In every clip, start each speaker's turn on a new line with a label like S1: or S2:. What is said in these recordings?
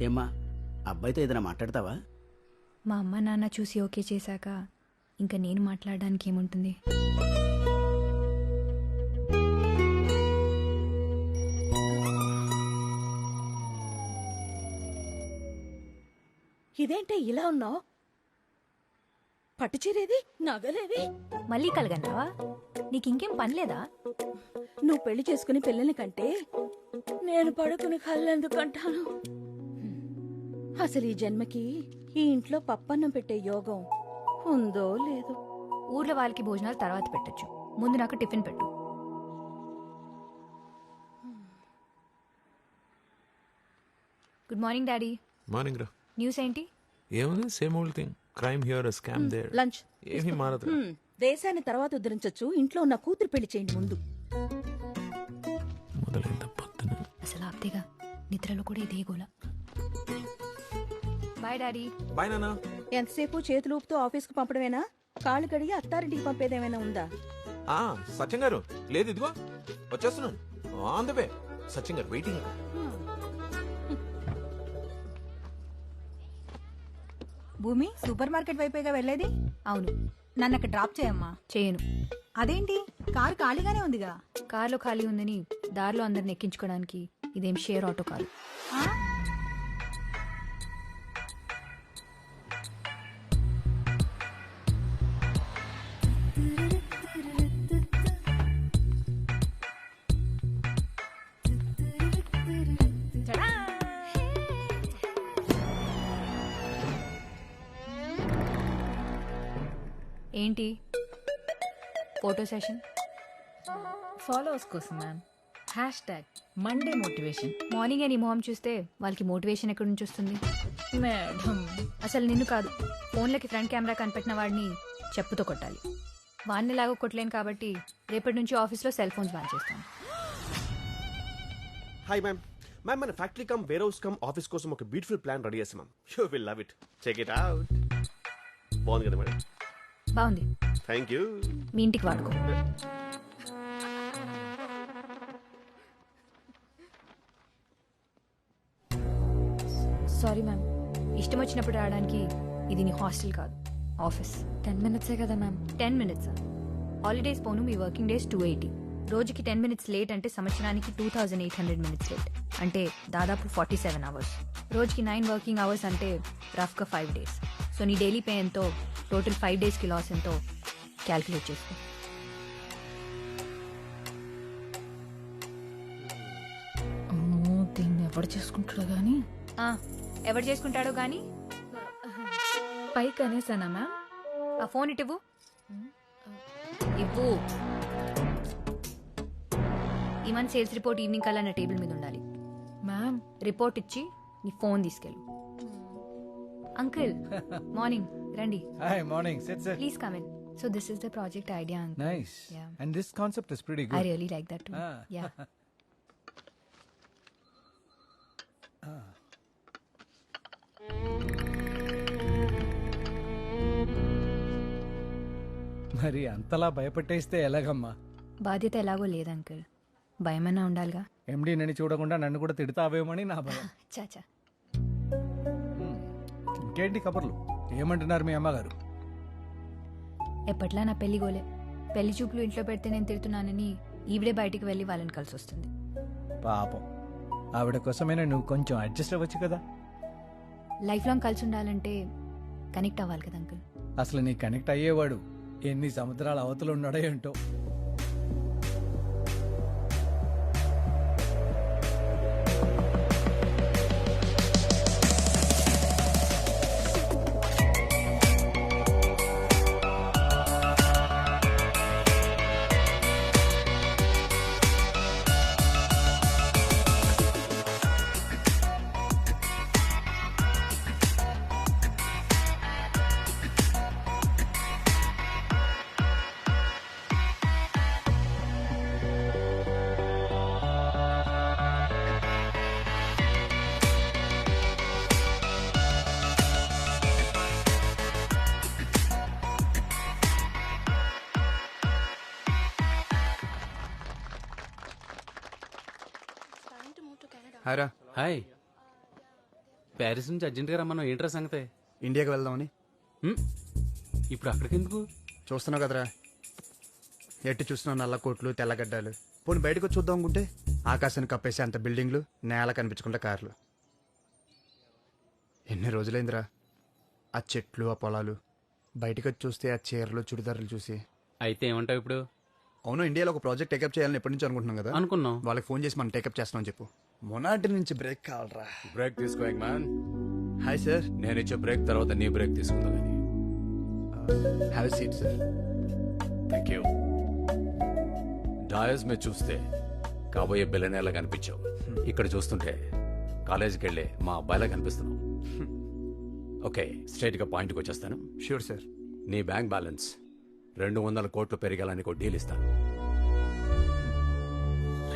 S1: ఏమ్మా అబ్బాయితో ఏదైనా మాట్లాడతావా?
S2: మా అమ్మ నాన్న చూసి ఓకే చేశాక ఇంకా నేను మాట్లాడడానికి ఏముంటుంది?
S3: ఇదేంటే ఇలా ఉన్నావు? పట్టు చీరేది నగలేవి
S2: మళ్ళీ కలగన్నావా? నీకు ఇంకేం పని లేదా?
S3: నువ్వు పెళ్ళి చేసుకుని పిల్లల్ని కంటే నేను పడుకుని కళ్ళెందుకంటాను అసలు ఈ జన్మకి ఈ ఇంట్లో పప్పన్నం పెట్టే యోగం ఉందో లేదో.
S2: ఊర్లో వాళ్ళకి భోజనాలు తర్వాత పెట్టొచ్చు. ముందు నాకు టిఫిన్ పెట్టు. Good morning daddy.
S4: మార్నింగ్ రా.
S2: న్యూస్ ఏంటి?
S4: ఏముంది? Same old thing. Crime here scam there.
S3: Lunch.
S4: ఏమీ మారదు
S3: హ్మ్, దేశాన్ని తర్వాత ఉద్ధరించొచ్చు ఇంట్లో ఉన్న కూతురు పెళ్ళి చేయండి ముందు.
S4: మొదలైంద పొద్దున
S2: అసలు ఆప్తేగా నిద్రలో కూడా ఇదే గోల. బాయ్ డాడీ
S4: బాయ్ నాన్న
S3: ఎంతసేపు చేతులు ఊపుతూ ఆఫీస్కు పంపడమేనా? కాళ్ళు కడిగి అత్తారింటికి పంపేదేమైనా ఉందా?
S4: ఆ సత్యం గారు. లేదు ఇదిగో. వచ్చేస్తున్నాను. ఆన్ ద వే సత్యం గారు వెయిటింగ్
S5: భూమి సూపర్ మార్కెట్ వైపేగా వెళ్ళేది?
S2: అవును.
S5: నన్ను అక్కడ డ్రాప్ చేయమ్మా.
S2: చేయను.
S5: అదేంటి? కారు ఖాళీగానే ఉందిగా?
S2: కార్లో ఖాళీ ఉందని దారిలో అందరిని ఎక్కించుకోవడానికి ఇదేం షేర్ ఆటో కాదు
S5: ఆ?
S2: ఏంటి? Photo session?
S6: ఫాలోవర్స్ కోసం ma'am hashtag Monday motivation
S2: morning అని మొహం చూస్తే వాళ్ళకి మోటివేషన్ ఎక్కడి నుంచి వస్తుంది?
S6: మేడం.
S2: అసలు నిన్ను కాదు ఫోన్లకి ఫ్రంట్ కెమెరా కనిపెట్టిన వాడిని చెప్పుతో కొట్టాలి. వాడిని లాగా కొట్టలేను కాబట్టి రేపటి నుంచి ఆఫీస్లో సెల్ ఫోన్స్ బ్యాన్ చేస్తాను.
S7: హాయ్ మ్యామ్ మ్యామ్ మన factory cum warehouse cum office కోసం ఒక బ్యూటిఫుల్ ప్లాన్ రెడీ చేస్తాం ma'am you will love it check it out బాగుంది కదా మేడం
S2: బాగుంది.
S7: థ్యాంక్ యూ
S2: మీ ఇంటికి వాడుకో. Sorry ma'am. ఇష్టం వచ్చినప్పుడు రావడానికి ఇది నీ హాస్టల్ కాదు ఆఫీస్. టెన్ మినిట్సే కదా మ్యామ్. Ten minutes? హాలిడేస్ పోను మీ వర్కింగ్ డేస్ టూ ఎయిటీ. రోజుకి టెన్ మినిట్స్ లేట్ అంటే సంవత్సరానికి two thousand eight hundred minutes late. అంటే దాదాపు ఫార్టీ సెవెన్ అవర్స్. రోజుకి నైన్ వర్కింగ్ అవర్స్ అంటే రఫ్గా ఫైవ్ డేస్. సో నీ డైలీ పే ఎంతో? టోటల్ ఫైవ్ డేస్కి లాస్ ఎంతో? క్యాల్కులేట్ చేసుకో.
S6: అమ్మో దీన్ని ఎవడు చేసుకుంటాడు గాని?
S2: ఆ, ఎవరు చేసుకుంటాడో గానీ?
S6: పైకి అనేసానా మ్యామ్?
S2: ఆ ఫోన్ ఇటు ఇవ్వు. ఇవ్వు. ఈ మంత్ సేల్స్ రిపోర్ట్ ఈవినింగ్ కల్లా నా టేబుల్ మీద ఉండాలి.
S6: మ్యామ్.
S2: రిపోర్ట్ ఇచ్చి నీ ఫోన్ తీసుకెళ్ళు. అంకుల్ మార్నింగ్ రండి
S8: Hi, morning. Sit, sit.
S2: Please come in so this is the project idea uncle
S8: Nice.
S2: Yeah.
S8: And this concept is pretty
S2: I
S8: good.
S2: Really like that
S8: Ah.
S2: Yeah
S8: మరి అంతలా భయపెట్టేస్తే ఎలాగమ్మా
S2: బాధ్యత ఎలాగో లేదు uncle భయమన్నా ఉండాలిగా
S8: ఎండి నన్ను చూడకుండా నన్ను కూడా తిడతావేమని నా భయం
S2: చాచా.
S8: ఇంకేంటి కబుర్లు? ఏమంటున్నారు మీ అమ్మగారు?
S2: ఎప్పట్లా నా పెళ్ళి గోలే? పెళ్ళి చూపులు ఇంట్లో పెడితే నేను తిడుతున్నానని ఈవిడే బయటికి వెళ్ళి వాళ్ళని కలిసి వస్తుంది
S8: పాపం. ఆవిడ కోసమైనా నువ్వు కొంచెం అడ్జస్ట్ అవ్వచ్చు కదా?
S2: లైఫ్ లాంగ్ కలిసి ఉండాలంటే కనెక్ట్ అవ్వాలి కదా అంకుల్.
S8: అసలు నీ కనెక్ట్ అయ్యేవాడు ఎన్ని సముద్రాల అవతలు ఉన్నాడో ఏంటో.
S9: హాయ్రా.
S1: హాయ్.
S9: ప్యారిస్ నుంచి అర్జెంట్గా రమ్మన్నాం ఏంట్రా సంగతే?
S10: ఇండియాకి వెళ్దామని.
S9: హ్మ్? ఇప్పుడు అక్కడికి ఎందుకు
S10: చూస్తున్నావు కదరా. ఎట్టి చూస్తున్నావు నల్ల కోట్లు తెల్లగడ్డలు పోనీ బయటకు వచ్చి చూద్దాం అనుకుంటే ఆకాశాన్ని కప్పేసే అంత బిల్డింగ్లు నేల కనిపించకుండా కార్లు. ఎన్ని రోజులైందిరా? ఆ చెట్లు ఆ పొలాలు. బయటకు వచ్చి చూస్తే ఆ చీరలు చుడిదారులు చూసి.
S9: అయితే ఏమంటావు ఇప్పుడు?
S10: అవును ఇండియాలో ఒక ప్రాజెక్ట్ టేకప్ చేయాలని ఎప్పటి నుంచి అనుకుంటున్నాం కదా?
S9: అనుకున్నాం.
S10: వాళ్ళకి ఫోన్ చేసి మనం టేకప్ చేస్తున్నాం చెప్పు. మొనాటి నుంచి బ్రేక్ కావాలరా.
S11: బ్రేక్ తీసుకో మ్యాన్.
S10: Hi sir.
S11: నేను ఇచ్చే బ్రేక్ తర్వాత నీ బ్రేక్ తీసుకుందాం కానీ
S10: have seat sir
S11: thank you dais మీద చూస్తే కాబోయే బిల్లనేలా కనిపించావు. ఇక్కడ చూస్తుంటే కాలేజీకి వెళ్ళే మా అబ్బాయిలా కనిపిస్తున్నావు. ఓకే స్ట్రైట్గా పాయింట్కి వచ్చేస్తాను.
S10: షూర్ సార్
S11: నీ బ్యాంక్ బ్యాలెన్స్ రెండు వందల కోట్లు పెరిగాలని ఒక డీల్ ఇస్తాను.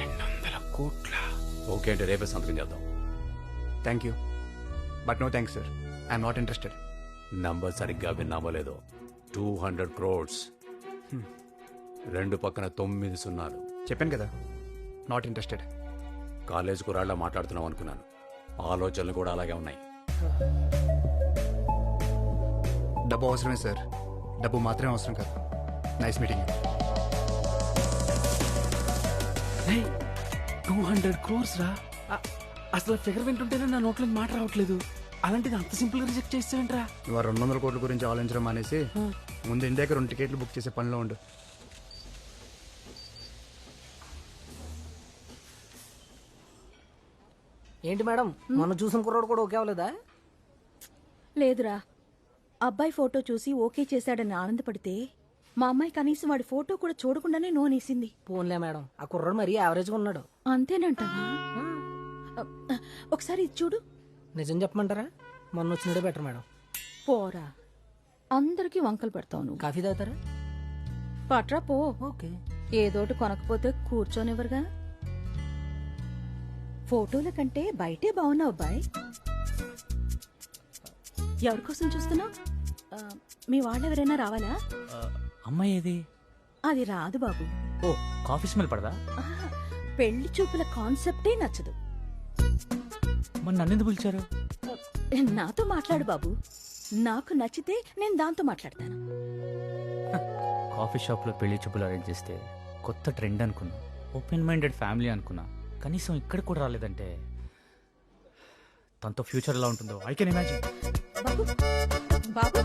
S11: రెండు వందల కోట్ల? ఓకే అంటే రేపే సంతకం చేద్దాం.
S10: Thank you but no thanks sir I'm not interested
S11: number సరిగ్గా విన్నామో లేదో. టూ హండ్రెడ్ క్రోడ్స్ రెండు పక్కన తొమ్మిది సున్నాలు.
S10: చెప్పాను కదా. నాట్ ఇంట్రెస్టెడ్
S11: కాలేజ్ కురాళ్ళ మాట్లాడుతున్నాం అనుకున్నాను. ఆలోచనలు కూడా అలాగే ఉన్నాయి.
S10: డబ్బు అవసరమే సార్ డబ్బు మాత్రమే అవసరం కాదు. Nice meeting
S9: two hundred crores రా. అ- అసలు ఫిగర్ వింటుంటేనే నా నోట్లో మాట రావట్లేదు. అలాంటిది అంత సింపుల్గా రిజెక్ట్ చేస్తావేంట్రా
S10: నువ్వు రెండు వందల కోట్ల గురించి ఆలోచించడం మానేసి ముందు ఇండియాకి రెండు టికెట్లు బుక్ చేసే పనిలో ఉండు.
S12: ఏంటి మేడం? మొన్న చూసిన కుర్రోడు కూడా ఓకే అవ్వలేదా?
S3: లేదురా. అబ్బాయి ఫోటో చూసి ఓకే చేశాడని ఆనందపడితే మా అమ్మాయి కనీసం వాడి ఫోటో కూడా చూడకుండానే నోనేసింది.
S12: పోన్లే మేడం. ఆ కుర్రోడు మరీ యావరేజ్గా ఉన్నాడు.
S3: అంతేనంటావా? అ, ఒకసారి ఇది చూడు.
S12: నిజం చెప్పమంటారా? మొన్న వచ్చినడే బెటర్ మేడం.
S3: పోరా. అందరికీ వంకలు పెడతావు నువ్వు.
S12: కాఫీ తాగుతారా?
S3: పట్రా పో.
S12: ఓకే.
S3: ఏదోటి కొనకపోతే కూర్చోనివ్వరుగా. ఫోటోల కంటే బయటే బాగున్నావు అబ్బాయి. ఎవరి కోసం చూస్తున్నావు? మీ వాళ్ళెవరైనా రావాలా?
S9: అమ్మాయి ఏది?
S3: అది రాదు బాబు.
S9: ఓ కాఫీ స్మెల్ పడదా?
S3: ఆహా, పెళ్ళి చూపుల కాన్సెప్టే నచ్చదు.
S9: మరి నన్ను ఎందుకు పిలిచారు?
S3: నాతో మాట్లాడు బాబు. నాకు నచ్చితే నేను దాంతో మాట్లాడతాను.
S9: కాఫీ షాప్లో పెళ్ళి చూపులు అరేంజ్ చేస్తే కొత్త ట్రెండ్ అనుకున్నా. ఓపెన్ మైండెడ్ ఫ్యామిలీ అనుకున్నా. కనీసం ఇక్కడ కూడా రాలేదంటే తనతో ఫ్యూచర్ ఎలా ఉంటుందో ఐ కెన్ ఇమాజిన్
S3: బాబు బాబు.